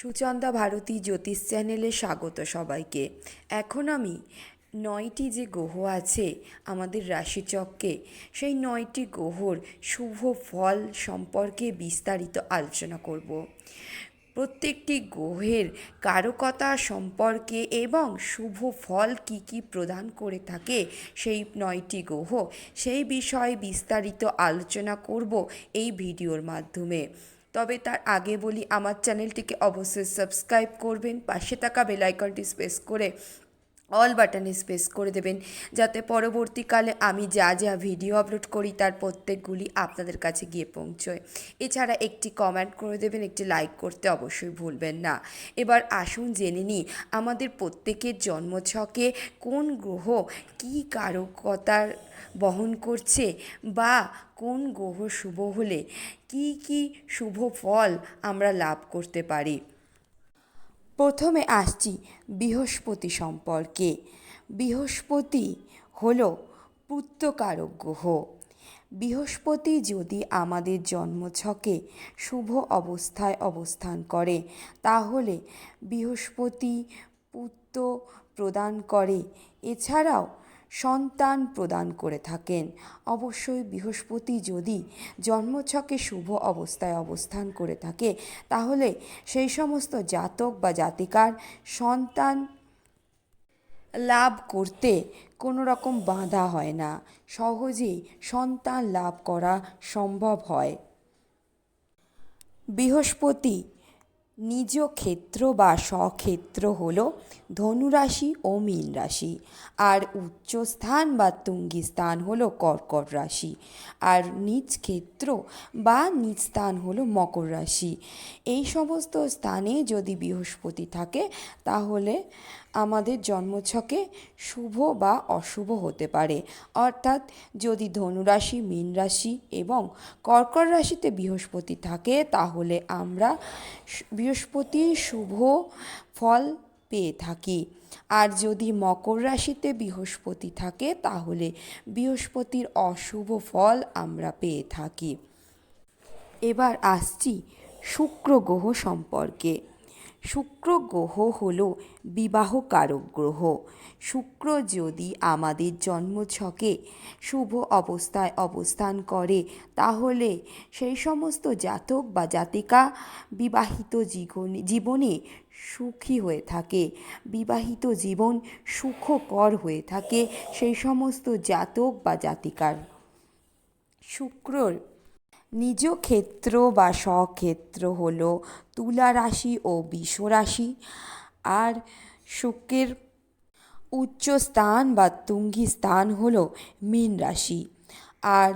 সুচন্দা ভারতী জ্যোতিষ চ্যানেলে স্বাগত সবাইকে। এখন আমি নয়টি যে গ্রহ আছে আমাদের রাশিচক্রে, সেই নয়টি গ্রহর শুভ ফল সম্পর্কে বিস্তারিত আলোচনা করব। প্রত্যেকটি গ্রহের কারকতা সম্পর্কে এবং শুভ ফল কি কি প্রদান করে থাকে সেই নয়টি গ্রহ, সেই বিষয়ে বিস্তারিত আলোচনা করব এই ভিডিওর মাধ্যমে। তবে তার আগে বলি আমার চ্যানেলটিকে অবশ্যই সাবস্ক্রাইব করবেন। পাশে থাকা বেলাইকনটি স্পেস করে অল বাটনে স্পেস করে দেবেন। যাতে পরবর্তীকালে আমি যা যা ভিডিও আপলোড করি, তার প্রত্যেকগুলি আপনাদের কাছে গিয়ে পৌঁছয়। এছাড়া একটি কমেন্ট করে দেবেন, একটি লাইক করতে অবশ্যই ভুলবেন না। এবার আসুন জেনে নিই, আমাদের প্রত্যেকের জন্মছকে কোন গ্রহ কী কারকতার বহন করছে বা কোন গ্রহ শুভ হলে কি কি শুভ ফল আমরা লাভ করতে পারি? প্রথমে আসছি বৃহস্পতি সম্পর্কে। বৃহস্পতি হল পুত্রকারক গ্রহ। বৃহস্পতি যদি আমাদের জন্মছকে শুভ অবস্থায় অবস্থান করে, তাহলে বৃহস্পতি পুত্র প্রদান করে। এছাড়াও সন্তান প্রদান করে থাকেন। অবশ্যই বৃহস্পতি যদি জন্মছকে শুভ অবস্থায় অবস্থান করে থাকে, তাহলে সেই সমস্ত জাতক বা জাতিকার সন্তান লাভ করতে কোনো রকম বাধা হয় না। সহজেই সন্তান লাভ করা সম্ভব হয়। বৃহস্পতি নিজ ক্ষেত্র বা স্বক্ষেত্র হল ধনুরাশি ও মীন রাশি। আর উচ্চ স্থান বা তুঙ্গি স্থান হল কর্কট রাশি। আর নিজ ক্ষেত্র বা নিজ স্থান হল মকর রাশি। এই সমস্ত স্থানে যদি বৃহস্পতি থাকে, তাহলে আমাদের জন্মছকে শুভ বা অশুভ হতে পারে। অর্থাৎ যদি ধনুরাশি, মীন রাশি এবং কর্কট রাশিতে বৃহস্পতি থাকে, তাহলে আমরা বৃহস্পতির শুভ ফল পেয়ে থাকি। আর যদি মকর রাশিতে বৃহস্পতি থাকে, তাহলে বৃহস্পতির অশুভ ফল আমরা পেয়ে থাকি। এবার আসছি শুক্র গ্রহ সম্পর্কে। শুক্র গ্রহ হল বিবাহকারক গ্রহ। শুক্র যদি আমাদের জন্মছকে শুভ অবস্থায় অবস্থান করে, তাহলে সেই সমস্ত জাতক বা জাতিকা বিবাহিত জীবনে সুখী হয়ে থাকে, বিবাহিত জীবন সুখকর হয়ে থাকে সেই সমস্ত জাতক বা জাতিকার। শুক্রর নিজ ক্ষেত্র বা স্বক্ষেত্র হল তুলা রাশি ও বিষ রাশি আর শুক্রের উচ্চ স্থান বা তুঙ্গি স্থান হল মীন রাশি। আর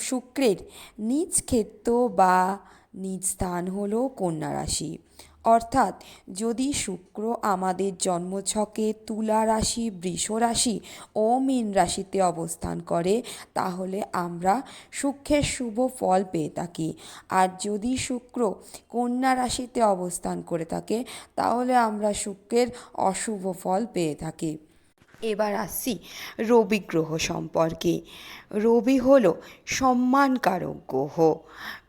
শুক্রের নিজ ক্ষেত্র বা নিজ স্থান হল কন্যা রাশি। অর্থাৎ যদি শুক্র আমাদের জন্মছকে তুলা রাশি, বৃষ রাশি ও মীন রাশিতে অবস্থান করে, তাহলে আমরা সুখের শুভ ফল পেয়ে থাকি। আর যদি শুক্র কন্যা রাশিতে অবস্থান করে থাকে, তাহলে আমরা শুক্রের অশুভ ফল পেয়ে থাকি। এবার আসছি রবি গ্রহ সম্পর্কে। রবি হল সম্মানকারক গ্রহ।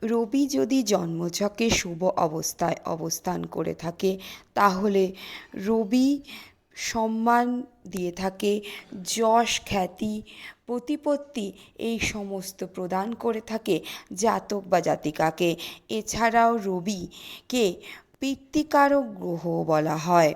রবি যদি জন্মছকে শুভ অবস্থায় অবস্থান করে থাকে, তাহলে রবি সম্মান দিয়ে থাকে, যশ, খ্যাতি, প্রতিপত্তি এই সমস্ত প্রদান করে থাকে জাতক বা জাতিকাকে। এছাড়াও রবিকে পিতৃকারক গ্রহ বলা হয়।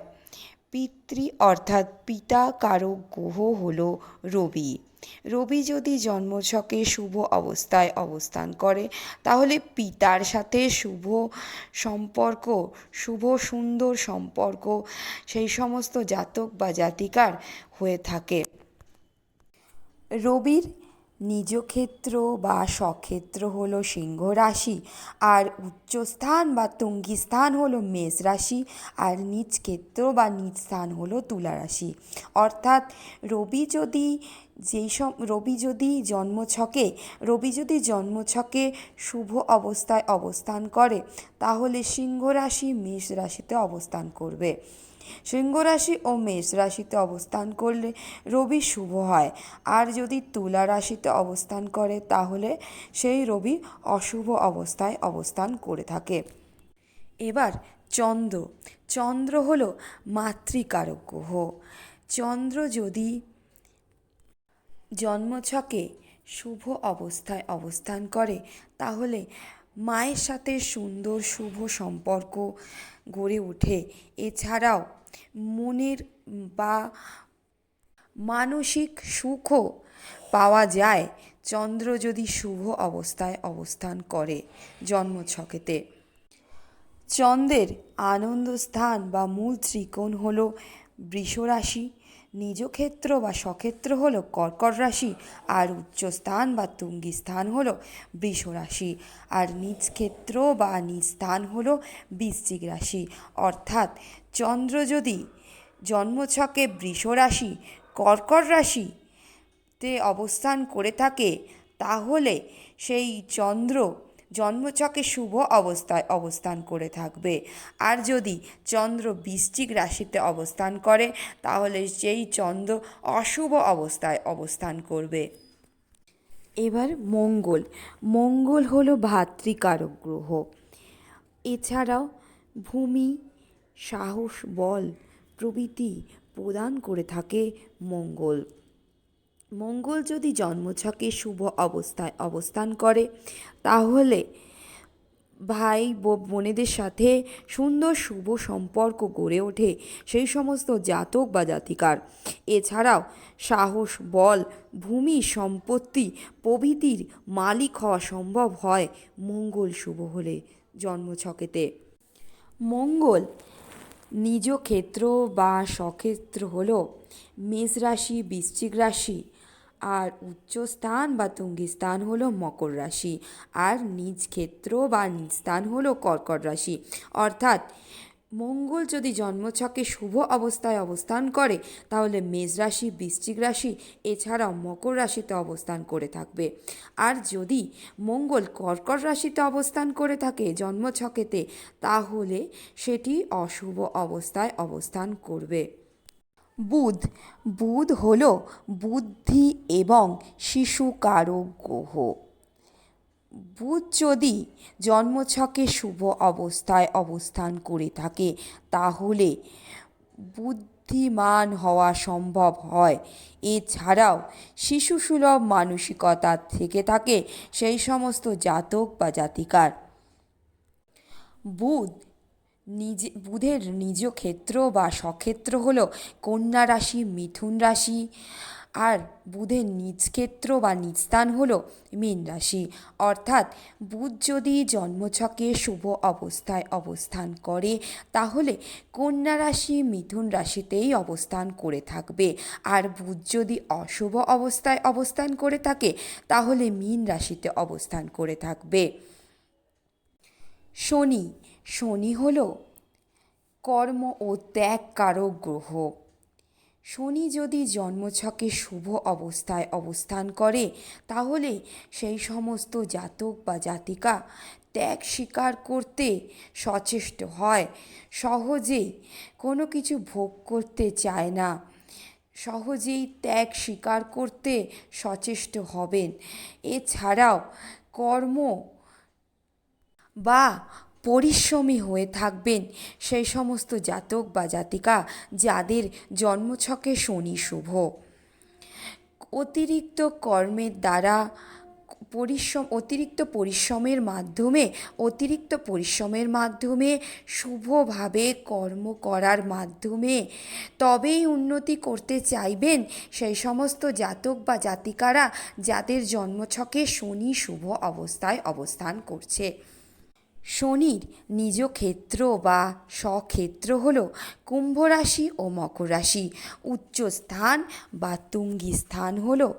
পিতৃ অর্থাৎ পিতা কারক গ্রহ হল রবি। রবি যদি জন্মছকে শুভ অবস্থায় অবস্থান করে, তাহলে পিতার সাথে শুভ সম্পর্ক, শুভ সুন্দর সম্পর্ক, সেই সমস্ত জাতক বা জাতিকার হয়ে থাকে। রবির নিজ ক্ষেত্র বা সক্ষেত্র হলো সিংহ রাশি, আর উচ্চস্থান বা তুঙ্গী স্থান হলো মেষ রাশি, আর নিজ ক্ষেত্র বা নিজ স্থান হলো তুলা রাশি। অর্থাৎ রবি যদি যেই সব রবি যদি জন্মছকে, রবি যদি জন্মছকে শুভ অবস্থায় অবস্থান করে, তাহলে সিংহ রাশি মেষ রাশিতে অবস্থান করবে। সিংহ রাশি ও মেষ রাশিতে অবস্থান করলে রবি শুভ হয়। আর যদি তুলা রাশিতে অবস্থান করে, তাহলে সেই রবি অশুভ অবস্থায় অবস্থান করে থাকে। এবার চন্দ্র। চন্দ্র হলো মাতৃকারক গ্রহ। চন্দ্র যদি জন্মছকে শুভ অবস্থায় অবস্থান করে, তাহলে মায়ের সাথে সুন্দর শুভ সম্পর্ক গড়ে ওঠে। এছাড়াও মনের বা মানসিক সুখও পাওয়া যায়। চন্দ্র যদি শুভ অবস্থায় অবস্থান করে জন্মছকেতে। চন্দ্রের আনন্দ স্থান বা মূল ত্রিকোণ হল বৃষরাশি। নিজ ক্ষেত্র বা স্বক্ষেত্র হল কর্কট রাশি, আর উচ্চস্থান বা তুঙ্গি স্থান হল বৃষ রাশি। আর নিজ ক্ষেত্র বা নিজ স্থান হল বৃশ্চিক রাশি। অর্থাৎ চন্দ্র যদি জন্মছকে বৃষ রাশি, কর্কট রাশি তে অবস্থান করে থাকে, তাহলে সেই চন্দ্র জন্মছকে শুভ অবস্থায় অবস্থান করে থাকবে। আর যদি চন্দ্র বৃশ্চিক রাশিতে অবস্থান করে, তাহলে সেই চন্দ্র অশুভ অবস্থায় অবস্থান করবে। এবার মঙ্গল। মঙ্গল হলো ভাতৃকারক গ্রহ। এছাড়াও ভূমি, সাহস, বল প্রভৃতি প্রদান করে থাকে মঙ্গল। মঙ্গল যদি জন্মছকে শুভ অবস্থায় অবস্থান করে, তাহলে ভাই বোনেদের সাথে সুন্দর শুভ সম্পর্ক গড়ে ওঠে সেই সমস্ত জাতক বা জাতিকার। এছাড়াও সাহস, বল, ভূমি, সম্পত্তি, প্রভৃতির মালিক হওয়া সম্ভব হয় মঙ্গল শুভ হলে জন্মছকেতে। মঙ্গল নিজ ক্ষেত্র বা স্বক্ষেত্র হল মেষ রাশি, বৃশ্চিক রাশি আর উচ্চ স্থান বা তুঙ্গি স্থান হলো মকর রাশি, আর নিজ ক্ষেত্র বা নিজ স্থান হলো কর্কট রাশি। অর্থাৎ মঙ্গল যদি জন্মছকে শুভ অবস্থায় অবস্থান করে, তাহলে মেষ রাশি, বৃশ্চিক রাশি এছাড়াও মকর রাশিতে অবস্থান করে থাকবে। আর যদি মঙ্গল কর্কট রাশিতে অবস্থান করে থাকে জন্মছকেতে, তাহলে সেটি অশুভ অবস্থায় অবস্থান করবে। বুধ। বুধ হল বুদ্ধি এবং শিশু কারক গ্রহ বুধ যদি জন্মছকে শুভ অবস্থায় অবস্থান করে থাকে, তাহলে বুদ্ধিমান হওয়া সম্ভব হয়। এছাড়াও শিশুসুলভ মানসিকতা থেকে থাকে সেই সমস্ত জাতক বা জাতিকার। বুধ নিজে, বুধের নিজ ক্ষেত্র বা সক্ষেত্র হল কন্যা রাশি, মিথুন রাশি। আর বুধের নিজ ক্ষেত্র বা নিজ স্থান হল মীন রাশি। অর্থাৎ বুধ যদি জন্মছকে শুভ অবস্থায় অবস্থান করে, তাহলে কন্যা রাশি মিথুন রাশিতেই অবস্থান করে থাকবে। আর বুধ যদি অশুভ অবস্থায় অবস্থান করে থাকে, তাহলে মীন রাশিতে অবস্থান করে থাকবে। শনি শনি হল কর্ম ও ত্যাগ কারক গ্রহ। শনি যদি জন্মছকে শুভ অবস্থায় অবস্থান করে, তাহলে সেই সমস্ত জাতক বা জাতিকা ত্যাগ স্বীকার করতে সচেষ্ট হয়। সহজেই কোনো কিছু ভোগ করতে চায় না। সহজেই ত্যাগ স্বীকার করতে সচেষ্ট হবেন। এছাড়াও কর্ম বা পরিশ্রমী হয়ে থাকবেন। সেই সমস্ত জাতক বা জাতিকা যাদের জন্মছকে শনি শুভ। অতিরিক্ত কর্মের দ্বারা পরিশ্রম, অতিরিক্ত পরিশ্রমের মাধ্যমে, অতিরিক্ত পরিশ্রমের মাধ্যমে, শুভভাবে কর্ম করার মাধ্যমে তবেই উন্নতি করতে চাইবেন। সেই সমস্ত জাতক বা জাতিকারা যাদের জন্মছকে শনি শুভ অবস্থায় অবস্থান করছে। শনির নিজ ক্ষেত্র বা স্বক্ষেত্র হল কুম্ভরাশি ও মকর রাশি। উচ্চ স্থান বা তুঙ্গি স্থান হল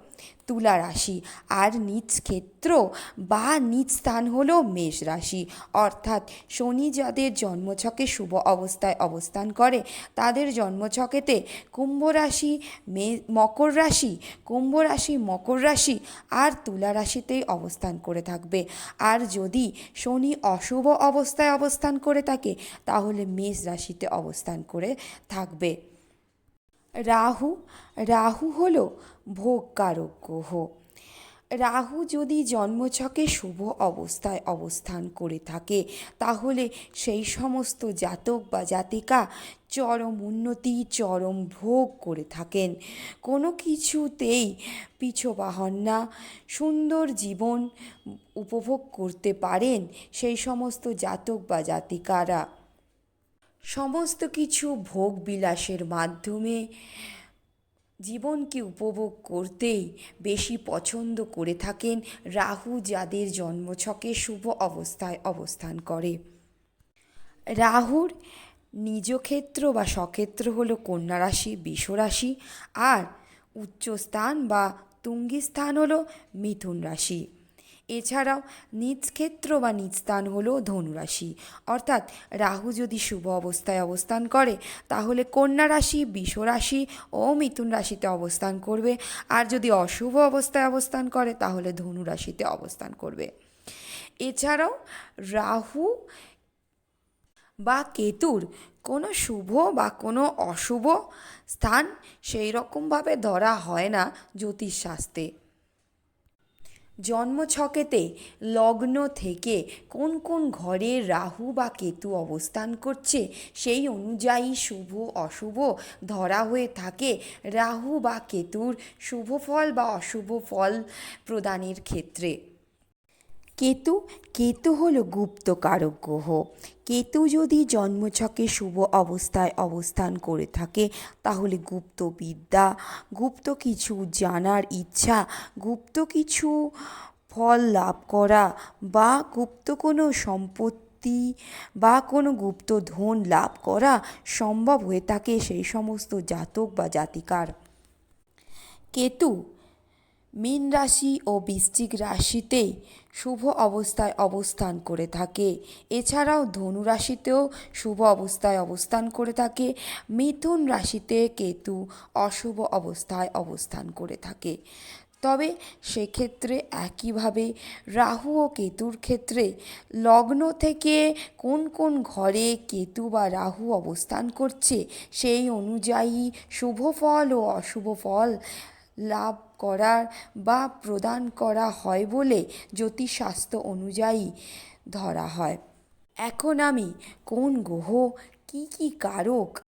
তুলা রাশি। আর নিজ ক্ষেত্র বা নিজ স্থান হল মেষ রাশি। অর্থাৎ শনি যাদের জন্মছকে শুভ অবস্থায় অবস্থান করে, তাদের জন্মছকেতে কুম্ভ রাশি, মে, মকর রাশি, কুম্ভ রাশি, মকর রাশি আর তুলা রাশিতেই অবস্থান করে থাকবে। আর যদি শনি অশুভ অবস্থায় অবস্থান করে থাকে, তাহলে মেষ রাশিতে অবস্থান করে থাকবে। রাহু রাহু হল ভোগ কারক গ্রহ রাহু যদি জন্মছকে শুভ অবস্থায় অবস্থান করে থাকে, তাহলে সেই সমস্ত জাতক বা জাতিকা চরম উন্নতি, চরম ভোগ করে থাকেন। কোনো কিছুতেই পিছোপা হন না, সুন্দর জীবন উপভোগ করতে পারেন সেই সমস্ত জাতক বা জাতিকারা। সমস্ত কিছু ভোগ বিলাসের মাধ্যমে জীবনকে উপভোগ করতেই বেশি পছন্দ করে থাকেন রাহু, যাদের জন্মছকে শুভ অবস্থায় অবস্থান করে। রাহুর নিজ ক্ষেত্র বা স্বক্ষেত্র হল কন্যা রাশি রাশি, আর উচ্চস্থান বা তুঙ্গি স্থান হলো মিথুন রাশি। এছাড়াও নিজ ক্ষেত্র বা নিজ স্থান হলো ধনুরাশি। অর্থাৎ রাহু যদি শুভ অবস্থায় অবস্থান করে, তাহলে কন্যা রাশি, বৃষ রাশি ও মিথুন রাশিতে অবস্থান করবে। আর যদি অশুভ অবস্থায় অবস্থান করে, তাহলে ধনু রাশিতে অবস্থান করবে। এছাড়াও রাহু বা কেতুর কোনো শুভ বা কোনো অশুভ স্থান সেই রকমভাবে ধরা হয় না জ্যোতিষশাস্ত্রে। জন্মছকেতে লগ্ন থেকে কোন কোন ঘরে রাহু বা কেতু অবস্থান করছে, সেই অনুযায়ী শুভ, অশুভ ধরা হয়ে থাকে। রাহু বা কেতুর শুভ ফল বা অশুভ ফল প্রদানের ক্ষেত্রে। কেতু কেতু হলো গুপ্ত কারক গ্রহ। কেতু যদি জন্মছকে শুভ অবস্থায় অবস্থান করে থাকে, তাহলে গুপ্ত বিদ্যা, গুপ্ত কিছু জানার ইচ্ছা, গুপ্ত কিছু ফল লাভ করা বা গুপ্ত কোনো সম্পত্তি বা কোনো গুপ্ত ধন লাভ করা সম্ভব হয়ে থাকে সেই সমস্ত জাতক বা জাতিকার। কেতু মীন রাশি ও বৃশ্চিক রাশিতেই শুভ অবস্থায় অবস্থান করে থাকে। এছাড়াও ধনু রাশিতেও শুভ অবস্থায় অবস্থান করে থাকে। মিথুন রাশিতে কেতু অশুভ অবস্থায় অবস্থান করে থাকে। তবে সেক্ষেত্রে একইভাবে রাহু ও কেতুর ক্ষেত্রে লগ্ন থেকে কোন কোন ঘরে কেতু বা রাহু অবস্থান করছে সেই অনুযায়ী শুভ ফল ও অশুভ ফল লাভ করার বা প্রদান করা হয় বলে জ্যোতিষশাস্ত্র অনুযায়ী ধরা হয়। এখন আমি কোন গ্রহ, কী কী কারক